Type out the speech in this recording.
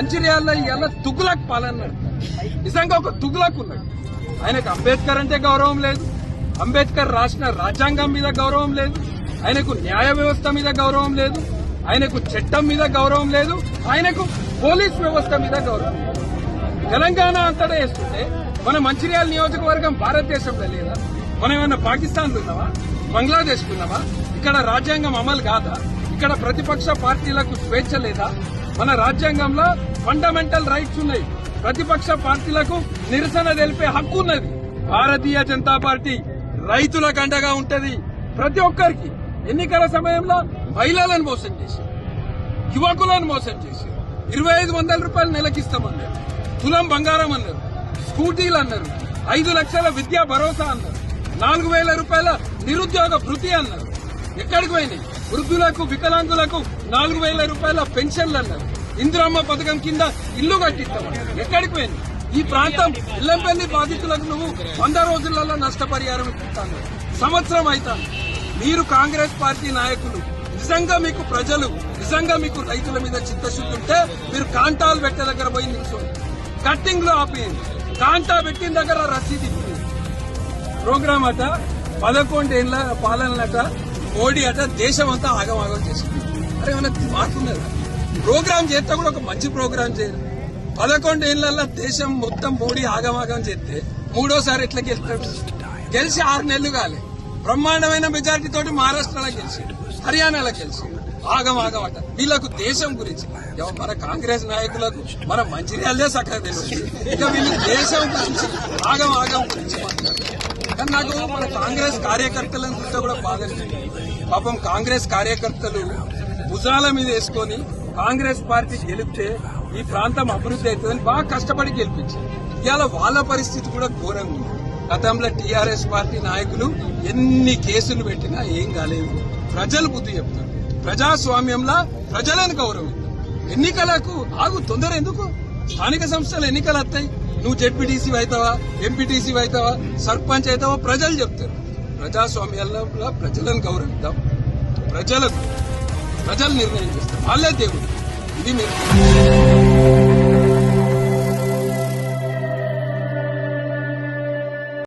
మంచిర్యాలలో ఇవాళ తుగులకు పాలన్నాడు. నిజంగా ఒక తుగులకు ఉన్నాడు. ఆయనకు అంబేద్కర్ అంటే గౌరవం లేదు. అంబేద్కర్ రాసిన రాజ్యాంగం మీద గౌరవం లేదు. ఆయనకు న్యాయ వ్యవస్థ మీద గౌరవం లేదు. ఆయనకు చట్టం మీద గౌరవం లేదు. ఆయనకు పోలీస్ వ్యవస్థ మీద గౌరవం లేదు. తెలంగాణ అంతటా వేస్తుంటే మన మంచిర్యాల నియోజకవర్గం భారతదేశంలో లేదా? మనం ఏమన్నా పాకిస్తాన్ ఉన్నావా బంగ్లాదేశ్ ఉన్నావా ఇక్కడ రాజ్యాంగం అమలు కాదా? ఇక్కడ ప్రతిపక్ష పార్టీలకు స్వేచ్ఛ లేదా? మన రాజ్యాంగంలో ఫండమెంటల్ రైట్స్ ఉన్నాయి. ప్రతిపక్ష పార్టీలకు నిరసన తెలిపే హక్కు ఉన్నది. భారతీయ జనతా పార్టీ రైతులకు అండగా ఉంటది. ప్రతి ఒక్కరికి ఎన్నికల సమయంలో మహిళలను మోసం చేసి యువకులను మోసం చేసి ఇరవై ఐదు వందల రూపాయలు నెలకిస్తామన్నారు తులం బంగారం అన్నారు. స్కూటీలు అన్నారు. ఐదు లక్షల విద్యా భరోసా అన్నారు. నాలుగు వేల రూపాయల నిరుద్యోగ భృతి అన్నారు. ఎక్కడికి పోయినాయి వృద్ధులకు వికలాంగులకు నాలుగు వేల రూపాయల పెన్షన్లు అన్నారు. ఇందిరమ్మ పథకం కింద ఇల్లు కట్టిస్తాం ఎక్కడికి పోయింది? ఈ ప్రాంతం ఇల్లంపల్లి బాధితులకు నువ్వు వంద రోజులలో నష్టపరిహారం ఇస్తాను. సంవత్సరం అవుతాను మీరు కాంగ్రెస్ పార్టీ నాయకులు నిజంగా మీకు ప్రజలు నిజంగా మీకు రైతుల మీద చిత్తశుద్ధి ఉంటే మీరు కాంటాలు పెట్టే దగ్గర పోయి నిల్చోండి. కట్టింగ్లో ఆపేయండి. కాంటా పెట్టిన దగ్గర రసీదు ఇవ్వండి. ప్రోగ్రామ్ అట పదకొండేళ్ళ పాలనట మోడీ అట దేశం అంతా ఆగమాగం చేసింది. అరే మన మాకున్నదా ప్రోగ్రామ్ చేస్తే కూడా ఒక మంచి ప్రోగ్రామ్ చేయాలి పదకొండేళ్ళలో దేశం మొత్తం మోడీ ఆగమాగం చేస్తే మూడోసారి ఎట్లా గెలుస్తాడు? గెలిచి ఆరు నెలలు కాలే. బ్రహ్మాండమైన మెజారిటీ తోటి మహారాష్ట్రలో గెలిచి హర్యానాలో గెలిచి ఆగమాగం అట. వీళ్ళకు దేశం గురించి మన కాంగ్రెస్ నాయకులకు మన మంచిర్యాలదే సక్కగా తెలుసు. ఇక వీళ్ళు దేశం గురించి ఆగం ఆగం గురించి మాట్లాడతారు నాకు మన కాంగ్రెస్ కార్యకర్తలను చూస్తే కూడా బాధ పాపం కాంగ్రెస్ కార్యకర్తలు భుజాల మీద వేసుకొని కాంగ్రెస్ పార్టీ గెలిపితే ఈ ప్రాంతం అభివృద్ధి అవుతుందని బాగా కష్టపడి గెలిపించింది ఇవాళ వాళ్ళ పరిస్థితి కూడా ఘోరంగా ఉంది. గతంలో టీఆర్ఎస్ పార్టీ నాయకులు ఎన్ని కేసులు పెట్టినా ఏం కాలేదు. ప్రజలు బుద్ధి చెప్తారు ప్రజాస్వామ్యంలో ప్రజలను గౌరవం ఎన్నికలకు ఆగు తొందర ఎందుకు? స్థానిక సంస్థలు ఎన్నికలు వస్తాయి. నువ్వు జెడ్పీటీసీ అవుతావా? ఎంపీటీసీ అవుతావా? సర్పంచ్ అవుతావా? ప్రజలు చెప్తారు. ప్రజాస్వామ్యాల్లో ప్రజలను గౌరవిద్దాం. ప్రజలకు ప్రజలు నిర్ణయం చేస్తారు. వాళ్ళే దేవుడు. ఇది నిర్ణయం.